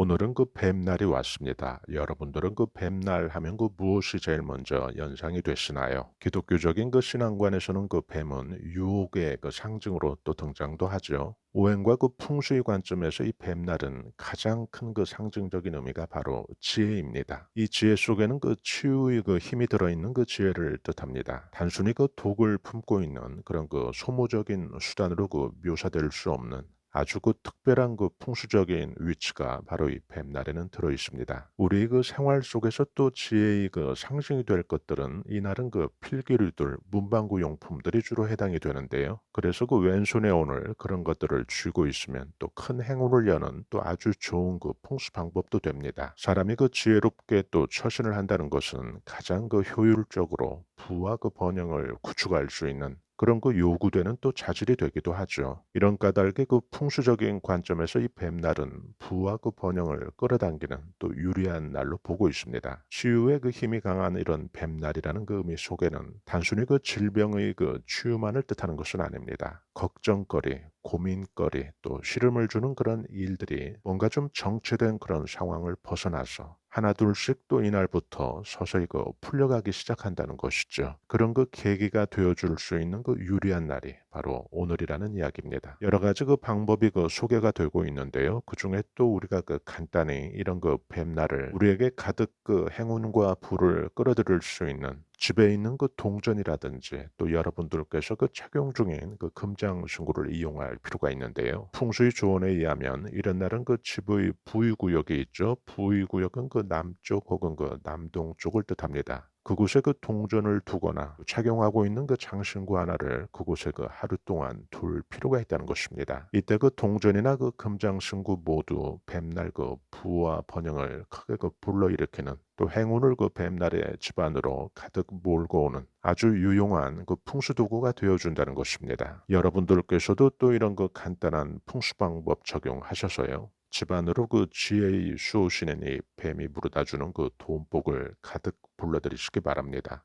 오늘은 그 뱀날이 왔습니다. 여러분들은 그 뱀날 하면 그 무엇이 제일 먼저 연상이 되시나요? 기독교적인 그 신앙관에서는 그 뱀은 유혹의 그 상징으로 또 등장도 하죠. 오행과 그 풍수의 관점에서 이 뱀날은 가장 큰 그 상징적인 의미가 바로 지혜입니다. 이 지혜 속에는 그 치유의 그 힘이 들어있는 그 지혜를 뜻합니다. 단순히 그 독을 품고 있는 그런 그 소모적인 수단으로 그 묘사될 수 없는 아주 그 특별한 그 풍수적인 위치가 바로 이 뱀날에는 들어 있습니다. 우리 그 생활 속에서 또 지혜의 그 상징이 될 것들은 이날은 그 필기류들, 문방구 용품들이 주로 해당이 되는데요. 그래서 그 왼손에 오늘 그런 것들을 쥐고 있으면 또 큰 행운을 여는 또 아주 좋은 그 풍수 방법도 됩니다. 사람이 그 지혜롭게 또 처신을 한다는 것은 가장 그 효율적으로 부와 그 번영을 구축할 수 있는 그런 그 요구되는 또 자질이 되기도 하죠. 이런 까닭의 그 풍수적인 관점에서 이 뱀날은 부와 그 번영을 끌어당기는 또 유리한 날로 보고 있습니다. 치유의 그 힘이 강한 이런 뱀날이라는 그 의미 속에는 단순히 그 질병의 그 치유만을 뜻하는 것은 아닙니다. 걱정거리, 고민거리, 또 시름을 주는 그런 일들이 뭔가 좀 정체된 그런 상황을 벗어나서 하나 둘씩 또 이날부터 서서히 그 풀려가기 시작한다는 것이죠. 그런 그 계기가 되어줄 수 있는 그 유리한 날이 바로 오늘이라는 이야기입니다. 여러 가지 그 방법이 그 소개가 되고 있는데요. 그 중에 또 우리가 그 간단히 이런 그 뱀날을 우리에게 가득 그 행운과 부를 끌어들일 수 있는 집에 있는 그 동전이라든지 또 여러분들께서 그 착용 중인 그 금장 신구를 이용할 필요가 있는데요. 풍수의 조언에 의하면 이런 날은 그 집의 부의구역이 있죠. 부의구역은 그 남쪽 혹은 그 남동쪽을 뜻합니다. 그곳에 그 동전을 두거나 착용하고 있는 그 장신구 하나를 그곳에 그 하루 동안 둘 필요가 있다는 것입니다. 이때 그 동전이나 그 금장신구 모두 뱀날 그 부와 번영을 크게 그 불러일으키는 또 행운을 그 뱀날의 집안으로 가득 몰고 오는 아주 유용한 그 풍수 도구가 되어준다는 것입니다. 여러분들께서도 또 이런 그 간단한 풍수 방법 적용하셔서요. 집안으로 그 지혜의 수호신의 이 뱀이 물어다 주는 그 돈복을 가득 불러들이시기 바랍니다.